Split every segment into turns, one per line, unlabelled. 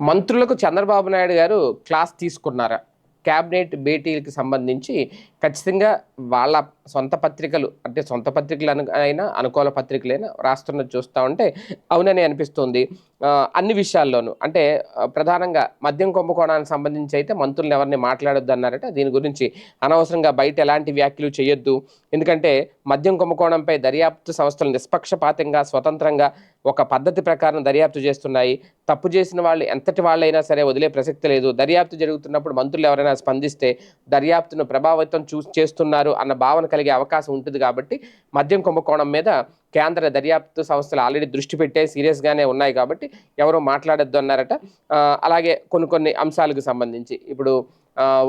మంత్రులకు చంద్రబాబు నాయుడు గారు క్లాస్ తీసుకున్నారా. క్యాబినెట్ భేటీలకు సంబంధించి ఖచ్చితంగా వాళ్ళ సొంత పత్రికలు అంటే సొంత పత్రికలు అను అయినా అనుకూల పత్రికలైనా రాస్తున్నది చూస్తూ ఉంటే అవునని అనిపిస్తుంది. అన్ని విషయాల్లోనూ. అంటే ప్రధానంగా మద్యం కుంభకోణానికి సంబంధించి అయితే మంత్రులను ఎవరిని మాట్లాడొద్దు అన్నారట. దీని గురించి అనవసరంగా బయట ఎలాంటి వ్యాఖ్యలు చేయొద్దు. ఎందుకంటే మద్యం కుంభకోణంపై దర్యాప్తు సంస్థలు నిష్పక్షపాతంగా స్వతంత్రంగా ఒక పద్ధతి ప్రకారం దర్యాప్తు చేస్తున్నాయి. తప్పు చేసిన వాళ్ళు ఎంతటి వాళ్ళైనా సరే వదిలే ప్రసక్తి లేదు. దర్యాప్తు జరుగుతున్నప్పుడు మంత్రులు ఎవరైనా స్పందిస్తే దర్యాప్తును ప్రభావితం చూ చేస్తున్నారు అన్న భావన కలిగే అవకాశం ఉంటుంది కాబట్టి మద్యం కుంభకోణం మీద కేంద్ర దర్యాప్తు సంస్థలు ఆల్రెడీ దృష్టి పెట్టే సీరియస్గానే ఉన్నాయి కాబట్టి ఎవరు మాట్లాడొద్దు అన్నారట అలాగే కొన్ని కొన్ని అంశాలకు సంబంధించి. ఇప్పుడు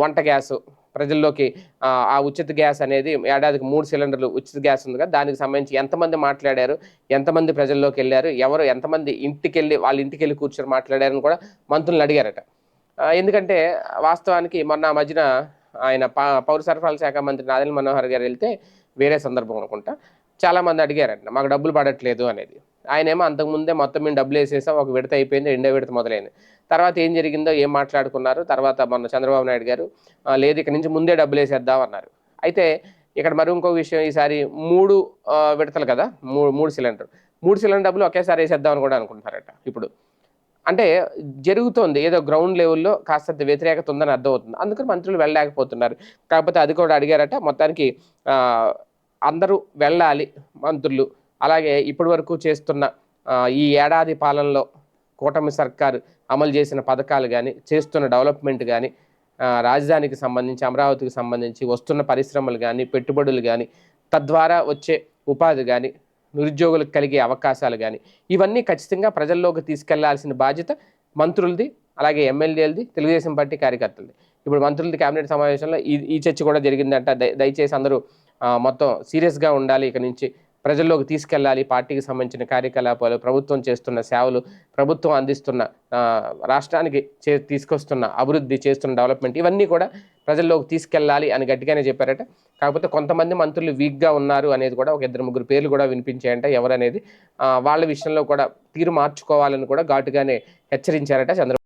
వంట గ్యాసు ప్రజల్లోకి ఆ, ఉచిత గ్యాస్ అనేది ఏడాదికి మూడు సిలిండర్లు ఉచిత గ్యాస్ ఉంది కదా దానికి సంబంధించి ఎంతమంది మాట్లాడారు ఎంతమంది ప్రజల్లోకి వెళ్ళారు ఎవరు ఎంతమంది ఇంటికి వెళ్ళి వాళ్ళ ఇంటికి వెళ్ళి కూర్చొని మాట్లాడారని కూడా మంత్రులను అడిగారట. ఎందుకంటే వాస్తవానికి మొన్న మధ్యన ఆయన పౌర సరఫరాల శాఖ మంత్రి నాదల్ మనోహర్ గారు వెళ్తే వేరే సందర్భం అనుకుంటా చాలామంది అడిగారంట మాకు డబ్బులు పడట్లేదు అనేది. ఆయన ఏమో అంతకుముందే మొత్తం మేము డబ్బులు వేసేసాం ఒక విడత అయిపోయింది రెండో విడత మొదలైంది. తర్వాత ఏం జరిగిందో ఏం మాట్లాడుకున్నారు తర్వాత మొన్న చంద్రబాబు నాయుడు గారు లేదు ఇక్కడ నుంచి ముందే డబ్బులు వేసేద్దాం అన్నారు. అయితే ఇక్కడ మరి ఇంకో విషయం ఈసారి మూడు విడతలు కదా మూడు మూడు సిలిండర్. మూడు సిలిండర్ డబ్బులు ఒకేసారి వేసేద్దాం అని కూడా అనుకుంటున్నారట ఇప్పుడు. అంటే జరుగుతోంది ఏదో గ్రౌండ్ లెవెల్లో కాస్తంత వ్యతిరేకత ఉందని అర్థమవుతుంది. అందుకని మంత్రులు వెళ్ళలేకపోతున్నారు. కాకపోతే అది కూడా అడిగారట మొత్తానికి అందరూ వెళ్ళాలి మంత్రులు. అలాగే ఇప్పటి వరకు చేస్తున్న ఈ ఏడాది పాలనలో కూటమి సర్కారు అమలు చేసిన పథకాలు కానీ చేస్తున్న డెవలప్మెంట్ కానీ రాజధానికి సంబంధించి అమరావతికి సంబంధించి వస్తున్న పరిశ్రమలు కానీ పెట్టుబడులు కానీ తద్వారా వచ్చే ఉపాధి కానీ నిరుద్యోగులకు కలిగే అవకాశాలు కానీ ఇవన్నీ ఖచ్చితంగా ప్రజల్లోకి తీసుకెళ్ళాల్సిన బాధ్యత మంత్రులది అలాగే ఎమ్మెల్యేలది తెలుగుదేశం పార్టీ కార్యకర్తలది. ఇప్పుడు మంత్రులది కేబినెట్ సమావేశంలో ఈ ఈ చర్చ కూడా జరిగిందంట. దయచేసి అందరూ మొత్తం సీరియస్గా ఉండాలి ఇక నుంచి. ప్రజల్లోకి తీసుకెళ్ళాలి పార్టీకి సంబంధించిన కార్యకలాపాలు ప్రభుత్వం చేస్తున్న సేవలు ప్రభుత్వం అందిస్తున్న రాష్ట్రానికి చే తీసుకొస్తున్న అభివృద్ధి చేస్తున్న డెవలప్మెంట్ ఇవన్నీ కూడా ప్రజల్లోకి తీసుకెళ్ళాలి అని గట్టిగానే చెప్పారట. కాకపోతే కొంతమంది మంత్రులు వీక్గా ఉన్నారు అనేది కూడా ఒక ఇద్దరు ముగ్గురు పేర్లు కూడా వినిపించాయంట ఎవరనేది. వాళ్ళ విషయంలో కూడా తీరు మార్చుకోవాలని కూడా ఘాటుగానే హెచ్చరించారట చంద్రబాబు